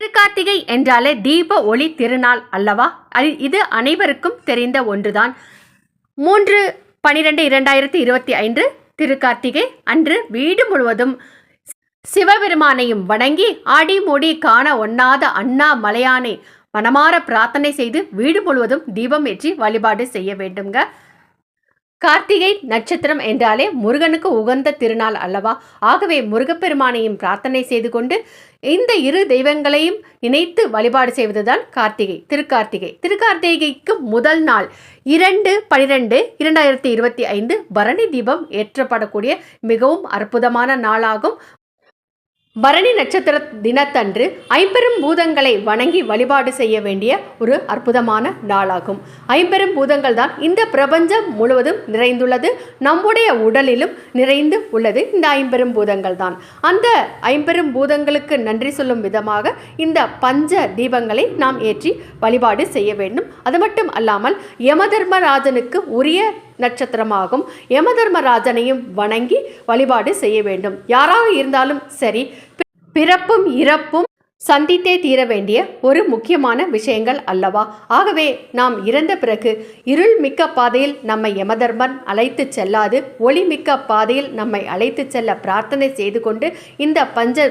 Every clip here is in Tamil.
திருக்கார்த்திகை என்றாலே தீப ஒளி திருநாள் அல்லவா? அது- இது அனைவருக்கும் தெரிந்த ஒன்றுதான். மூன்று பனிரெண்டு இரண்டாயிரத்தி இருபத்தி ஐந்து திருக்கார்த்திகை அன்று வீடு முழுவதும் சிவபெருமானையும் வணங்கி ஆடி மூடி காண ஒண்ணாத அண்ணா மலையானை மனமாற பிரார்த்தனை செய்து வீடு முழுவதும் தீபம் ஏற்றி வழிபாடு செய்ய வேண்டுங்க கார்த்திகை நட்சத்திரம் என்றாலே முருகனுக்கு உகந்த திருநாள் அல்லவா? ஆகவே முருகப்பெருமானையும் பிரார்த்தனை செய்து கொண்டு இந்த இரு தெய்வங்களையும் இணைத்து வழிபாடு செய்வதுதான் கார்த்திகை. திருக்கார்த்திகை. திருக்கார்த்திகைக்கு முதல் நாள் இரண்டு பனிரெண்டு இரண்டாயிரத்தி இருபத்தி ஐந்து பரணி தீபம் ஏற்றப்படக்கூடிய மிகவும் அற்புதமான நாளாகும். பரணி நட்சத்திர தினத்தன்று ஐம்பெரும் பூதங்களை வணங்கி வழிபாடு செய்ய வேண்டிய ஒரு அற்புதமான நாளாகும். ஐம்பெரும் பூதங்கள் தான் இந்த பிரபஞ்சம் முழுவதும் நிறைந்துள்ளது. நம்முடைய உடலிலும் நிறைந்து உள்ளது இந்த ஐம்பெரும் பூதங்கள் தான். அந்த ஐம்பெரும் பூதங்களுக்கு நன்றி சொல்லும் விதமாக இந்த பஞ்ச தீபங்களை நாம் ஏற்றி வழிபாடு செய்ய வேண்டும். அது மட்டும் அல்லாமல் யமதர்மராஜனுக்கு உரிய நட்சத்திரமாகும். யமதர்மராஜனையும் வணங்கி வழிபாடு செய்ய வேண்டும். யாராக இருந்தாலும் சரி பிறப்பும் இறப்பும் சந்தித்தே தீர வேண்டிய ஒரு முக்கியமான விஷயங்கள் அல்லவா? ஆகவே நாம் இறந்த பிறகு இருள் மிக்க பாதையில் நம்மை யமதர்மன் அழைத்து செல்லாது ஒளி மிக்க பாதையில் நம்மை அழைத்து செல்ல பிரார்த்தனை செய்து கொண்டு இந்த பஞ்ச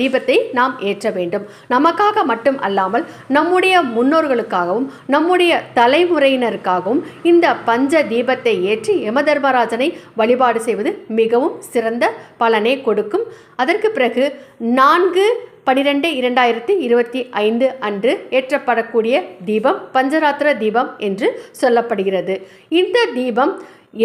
தீபத்தை நாம் ஏற்ற வேண்டும். நமக்காக மட்டும் அல்லாமல் நம்முடைய முன்னோர்களுக்காகவும் நம்முடைய தலைமுறையினருக்காகவும் இந்த பஞ்ச தீபத்தை ஏற்றி யமதர்மராஜனை வழிபாடு செய்வது மிகவும் சிறந்த பலனை கொடுக்கும். அதற்கு பிறகு நான்கு பனிரெண்டு இரண்டாயிரத்தி இருபத்தி ஐந்து அன்று ஏற்றப்படக்கூடிய தீபம் பஞ்சராத்திர தீபம் என்று சொல்லப்படுகிறது. இந்த தீபம்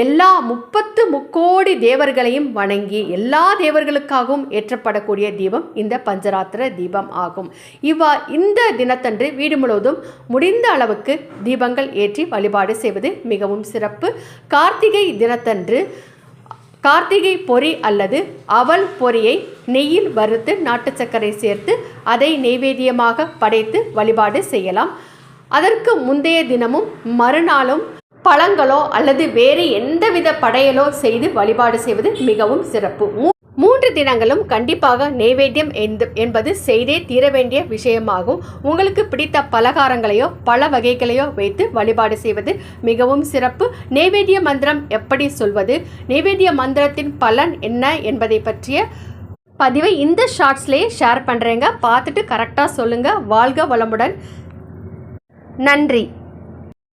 எல்லா முப்பத்து முக்கோடி தேவர்களையும் வணங்கி எல்லா தேவர்களுக்காகவும் ஏற்றப்படக்கூடிய தீபம் இந்த பஞ்சராத்திர தீபம் ஆகும். இவ்வா இந்த தினத்தன்று வீடு முழுவதும் முடிந்த அளவுக்கு தீபங்கள் ஏற்றி வழிபாடு செய்வது மிகவும் சிறப்பு. கார்த்திகை தினத்தன்று கார்த்திகை பொறி அல்லது அவல் பொறியை நெய்யில் வறுத்து நாட்டு சர்க்கரை சேர்த்து அதை நெய்வேத்தியமாக படைத்து வழிபாடு செய்யலாம். அதற்கு முந்தைய தினமும் மறுநாளும் பழங்களோ அல்லது வேறு எந்தவித படையலோ செய்து வழிபாடு செய்வது மிகவும் சிறப்பு. மூன்று தினங்களும் கண்டிப்பாக நெய்வேத்தியம் என்பது செய்தே தீர வேண்டிய விஷயமாகும். உங்களுக்கு பிடித்த பலகாரங்களையோ பல வகைகளையோ வைத்து வழிபாடு செய்வது மிகவும் சிறப்பு. நெய்வேத்திய மந்திரம் எப்படி சொல்வது? நெய்வேத்திய மந்திரத்தின் பலன் என்ன என்பதை பற்றிய பதிவை இந்த ஷார்ட்ஸ்லேயே ஷேர் பண்ணுறேங்க பார்த்துட்டு கரெக்டாக சொல்லுங்கள் வாழ்க வளமுடன். நன்றி.